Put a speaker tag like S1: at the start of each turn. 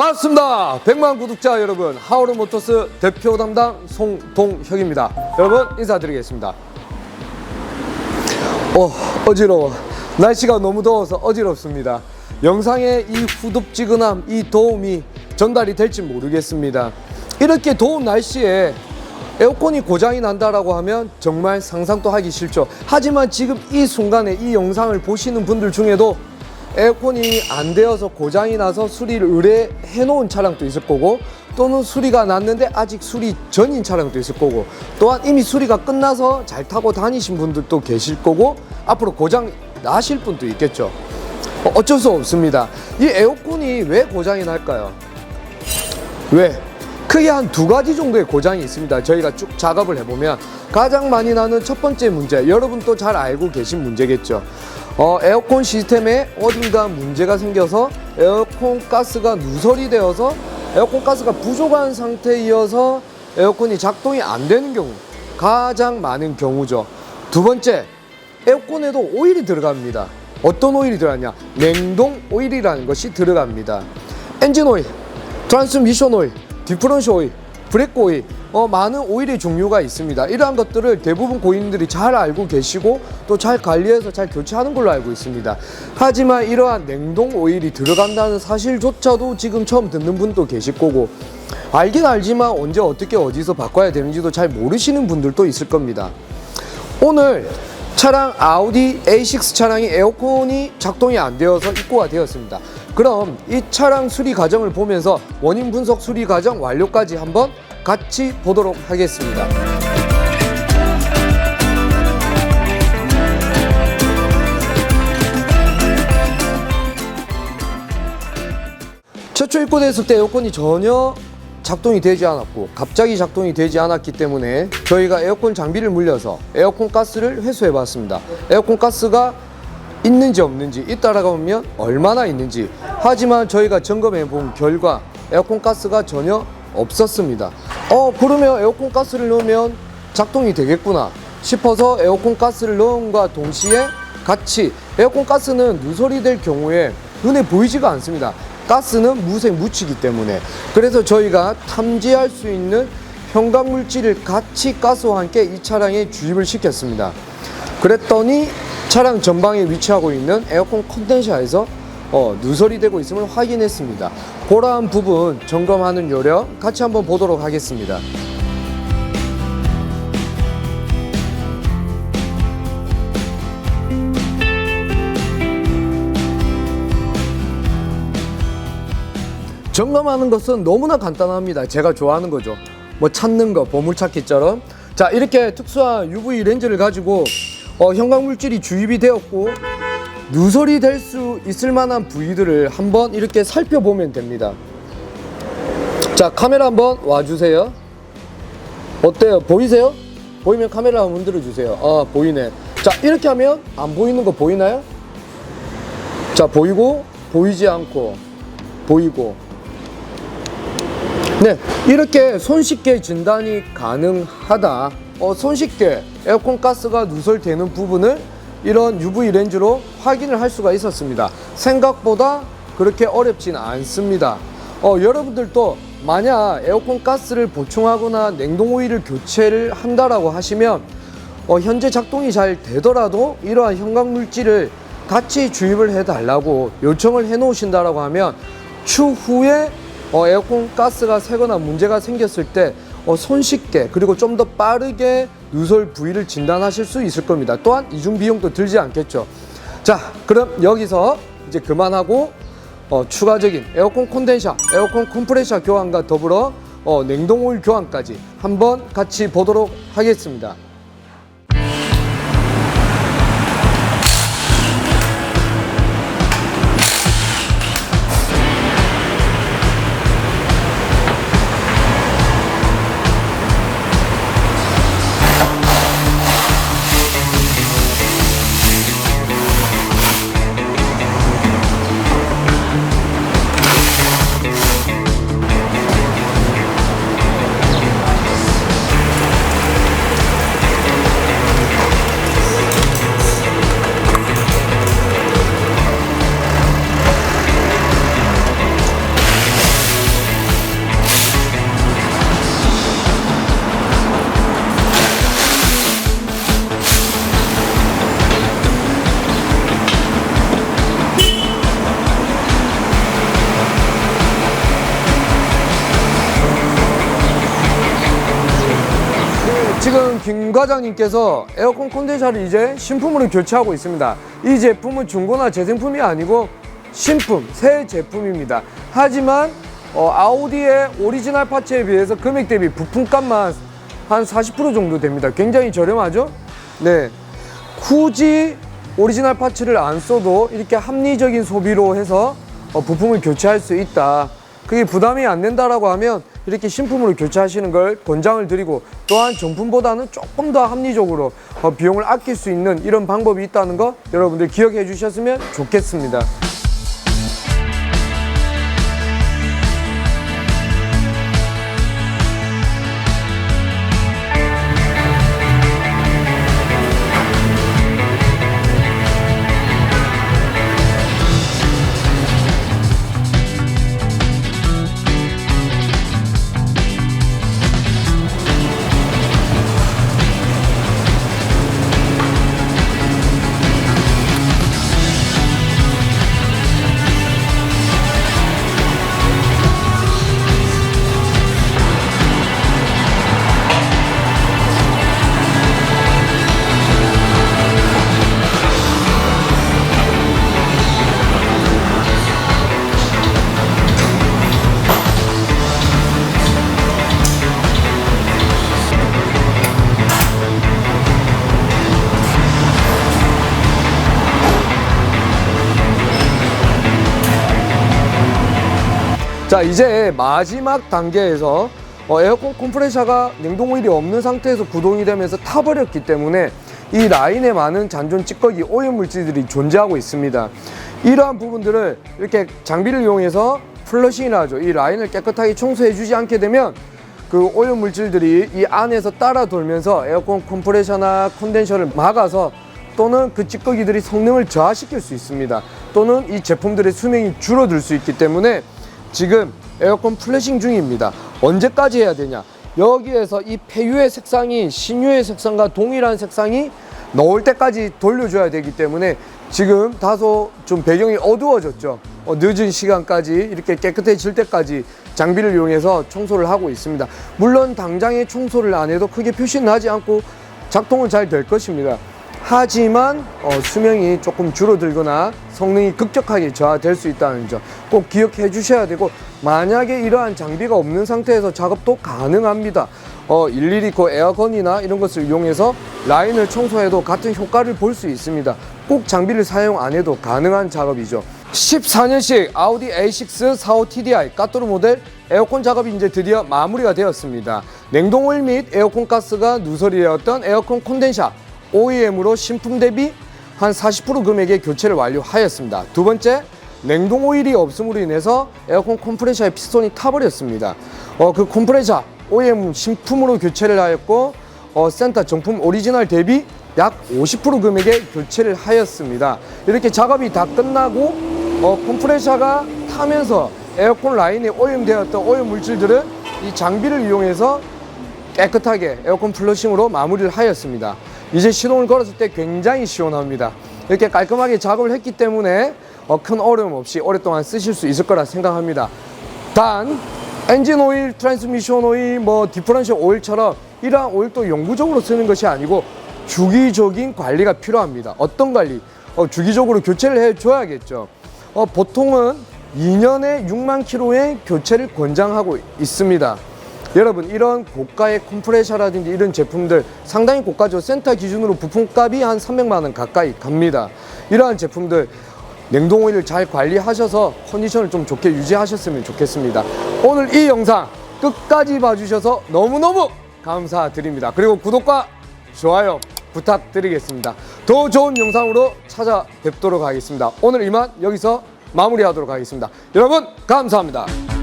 S1: 반갑습니다. 100만 구독자 여러분, 하우르 모터스 대표 담당 송동혁입니다. 여러분 인사드리겠습니다. 어, 어지러워. 날씨가 너무 더워서 어지럽습니다. 영상의 이 후덥지근함, 이 더움이 전달이 될지 모르겠습니다. 이렇게 더운 날씨에 에어컨이 고장이 난다라고 하면 정말 상상도 하기 싫죠. 하지만 지금 이 순간에 이 영상을 보시는 분들 중에도 에어컨이 안 되어서 고장이 나서 수리를 의뢰해 놓은 차량도 있을 거고 또는 수리가 났는데 아직 수리 전인 차량도 있을 거고 또한 이미 수리가 끝나서 잘 타고 다니신 분들도 계실 거고 앞으로 고장 나실 분도 있겠죠. 어, 어쩔 수 없습니다. 이 에어컨이 왜 고장이 날까요? 왜? 크게 한 두 가지 정도의 고장이 있습니다. 저희가 쭉 작업을 해보면 가장 많이 나는 첫 번째 문제, 여러분도 잘 알고 계신 문제겠죠. 어, 에어컨 시스템에 어딘가 문제가 생겨서 에어컨 가스가 누설이 되어서 에어컨 가스가 부족한 상태이어서 에어컨이 작동이 안 되는 경우 가장 많은 경우죠. 두 번째, 에어컨에도 오일이 들어갑니다. 어떤 오일이 들어가냐? 냉동 오일이라는 것이 들어갑니다. 엔진 오일, 트랜스미션 오일, 디프런시 오일, 브레이크 오일, 어, 많은 오일의 종류가 있습니다. 이러한 것들을 대부분 고객님들이 잘 알고 계시고 또 잘 관리해서 잘 교체하는 걸로 알고 있습니다. 하지만 이러한 냉동 오일이 들어간다는 사실조차도 지금 처음 듣는 분도 계실 거고 알긴 알지만 언제 어떻게 어디서 바꿔야 되는지도 잘 모르시는 분들도 있을 겁니다. 오늘 차량 아우디 A6 차량이 에어컨이 작동이 안 되어서 입고가 되었습니다. 그럼 이 차량 수리 과정을 보면서 원인 분석 수리 과정 완료까지 한번 같이 보도록 하겠습니다. 최초 입고됐을 때 에어컨이 전혀 작동이 되지 않았고 갑자기 작동이 되지 않았기 때문에 저희가 에어컨 장비를 물려서 에어컨 가스를 회수해 봤습니다. 에어컨 가스가 있는지 없는지 있다라고 하면 얼마나 있는지 하지만 저희가 점검해 본 결과 에어컨 가스가 전혀 없었습니다. 어 그러면 에어컨 가스를 넣으면 작동이 되겠구나 싶어서 에어컨 가스를 넣음과 동시에 같이 에어컨 가스는 누설이 될 경우에 눈에 보이지가 않습니다. 가스는 무색 무치기 때문에 그래서 저희가 탐지할 수 있는 형광 물질을 같이 가스와 함께 이 차량에 주입을 시켰습니다. 그랬더니 차량 전방에 위치하고 있는 에어컨 컨덴서에서 어, 누설이 되고 있음을 확인했습니다. 그러한 부분 점검하는 요령 같이 한번 보도록 하겠습니다. 점검하는 것은 너무나 간단합니다. 제가 좋아하는 거죠. 뭐 찾는 거, 보물찾기처럼. 자, 이렇게 특수한 UV 렌즈를 가지고 어, 형광 물질이 주입이 되었고 누설이 될 수 있을 만한 부위들을 한번 이렇게 살펴보면 됩니다. 자, 카메라 한번 와주세요. 어때요? 보이세요? 보이면 카메라 한번 흔들어 주세요. 아, 보이네. 자, 이렇게 하면 안 보이는 거 보이나요? 자, 보이고, 보이지 않고, 보이고. 네, 이렇게 손쉽게 진단이 가능하다. 어, 손쉽게 에어컨 가스가 누설되는 부분을 이런 UV 렌즈로 확인을 할 수가 있었습니다. 생각보다 그렇게 어렵진 않습니다. 어, 여러분들도 만약 에어컨 가스를 보충하거나 냉동 오일을 교체를 한다라고 하시면 어, 현재 작동이 잘 되더라도 이러한 형광 물질을 같이 주입을 해 달라고 요청을 해 놓으신다라고 하면 추후에 어, 에어컨 가스가 새거나 문제가 생겼을 때 어, 손쉽게 그리고 좀 더 빠르게 누설 부위를 진단하실 수 있을 겁니다. 또한 이중 비용도 들지 않겠죠. 자, 그럼 여기서 이제 그만하고 어, 추가적인 에어컨 콘덴샤, 에어컨 컴프레셔 교환과 더불어 어, 냉동 오일 교환까지 한번 같이 보도록 하겠습니다. 지금 김 과장님께서 에어컨 콘덴서를 이제 신품으로 교체하고 있습니다. 이 제품은 중고나 재생품이 아니고 신품, 새 제품입니다. 하지만 어, 아우디의 오리지널 파츠에 비해서 금액 대비 부품값만 한 40% 정도 됩니다. 굉장히 저렴하죠? 네. 굳이 오리지널 파츠를 안 써도 이렇게 합리적인 소비로 해서 어, 부품을 교체할 수 있다. 그게 부담이 안 된다라고 하면 이렇게 신품으로 교체하시는 걸 권장을 드리고 또한 정품보다는 조금 더 합리적으로 어, 비용을 아낄 수 있는 이런 방법이 있다는 거 여러분들 기억해 주셨으면 좋겠습니다. 자 이제 마지막 단계에서 어, 에어컨 컴프레셔가 냉동 오일이 없는 상태에서 구동이 되면서 타버렸기 때문에 이 라인에 많은 잔존 찌꺼기 오염 물질들이 존재하고 있습니다. 이러한 부분들을 이렇게 장비를 이용해서 플러싱이라 하죠. 이 라인을 깨끗하게 청소해 주지 않게 되면 그 오염 물질들이 이 안에서 따라 돌면서 에어컨 컴프레셔나 콘덴서를 막아서 또는 그 찌꺼기들이 성능을 저하시킬 수 있습니다. 또는 이 제품들의 수명이 줄어들 수 있기 때문에 지금 에어컨 플래싱 중입니다. 언제까지 해야 되냐? 여기에서 이 폐유의 색상이 신유의 색상과 동일한 색상이 넣을 때까지 돌려줘야 되기 때문에 지금 다소 좀 배경이 어두워졌죠. 어, 늦은 시간까지 이렇게 깨끗해질 때까지 장비를 이용해서 청소를 하고 있습니다. 물론 당장에 청소를 안 해도 크게 표시는 하지 않고 작동은 잘 될 것입니다. 하지만 어, 수명이 조금 줄어들거나 성능이 급격하게 저하될 수 있다는 점 꼭 기억해 주셔야 되고 만약에 이러한 장비가 없는 상태에서 작업도 가능합니다. 어, 일일이 그 에어건이나 이런 것을 이용해서 라인을 청소해도 같은 효과를 볼 수 있습니다. 꼭 장비를 사용 안 해도 가능한 작업이죠. 14년식 아우디 A6 45 TDI 까토르 모델 에어컨 작업이 이제 드디어 마무리가 되었습니다. 냉동 오일 및 에어컨 가스가 누설이 되었던 에어컨 콘덴샤 OEM으로 신품 대비 한 40% 금액의 교체를 완료하였습니다. 두 번째, 냉동 오일이 없음으로 인해서 에어컨 컴프레셔의 피스톤이 타버렸습니다. 어, 그 컴프레셔 OEM 신품으로 교체를 하였고 어, 센터 정품 오리지널 대비 약 50% 금액의 교체를 하였습니다. 이렇게 작업이 다 끝나고 어, 컴프레셔가 타면서 에어컨 라인에 오염되었던 오염 물질들은 이 장비를 이용해서 깨끗하게 에어컨 플러싱으로 마무리를 하였습니다. 이제 시동을 걸었을 때 굉장히 시원합니다. 이렇게 깔끔하게 작업을 했기 때문에 어, 큰 어려움 없이 오랫동안 쓰실 수 있을 거라 생각합니다. 단 엔진 오일, 트랜스미션 오일, 뭐 디퍼런셜 오일처럼 이러한 오일도 영구적으로 쓰는 것이 아니고 주기적인 관리가 필요합니다. 어떤 관리? 어, 주기적으로 교체를 해줘야겠죠. 어, 보통은 2년에 6만 킬로의 교체를 권장하고 있습니다. 여러분 이런 고가의 컴프레셔라든지 이런 제품들 상당히 고가죠. 센터 기준으로 부품값이 한 300만 원 가까이 갑니다. 이러한 제품들 냉동 오일을 잘 관리하셔서 컨디션을 좀 좋게 유지하셨으면 좋겠습니다. 오늘 이 영상 끝까지 봐주셔서 너무너무 감사드립니다. 그리고 구독과 좋아요 부탁드리겠습니다. 더 좋은 영상으로 찾아뵙도록 하겠습니다. 오늘 이만 여기서 마무리하도록 하겠습니다. 여러분 감사합니다.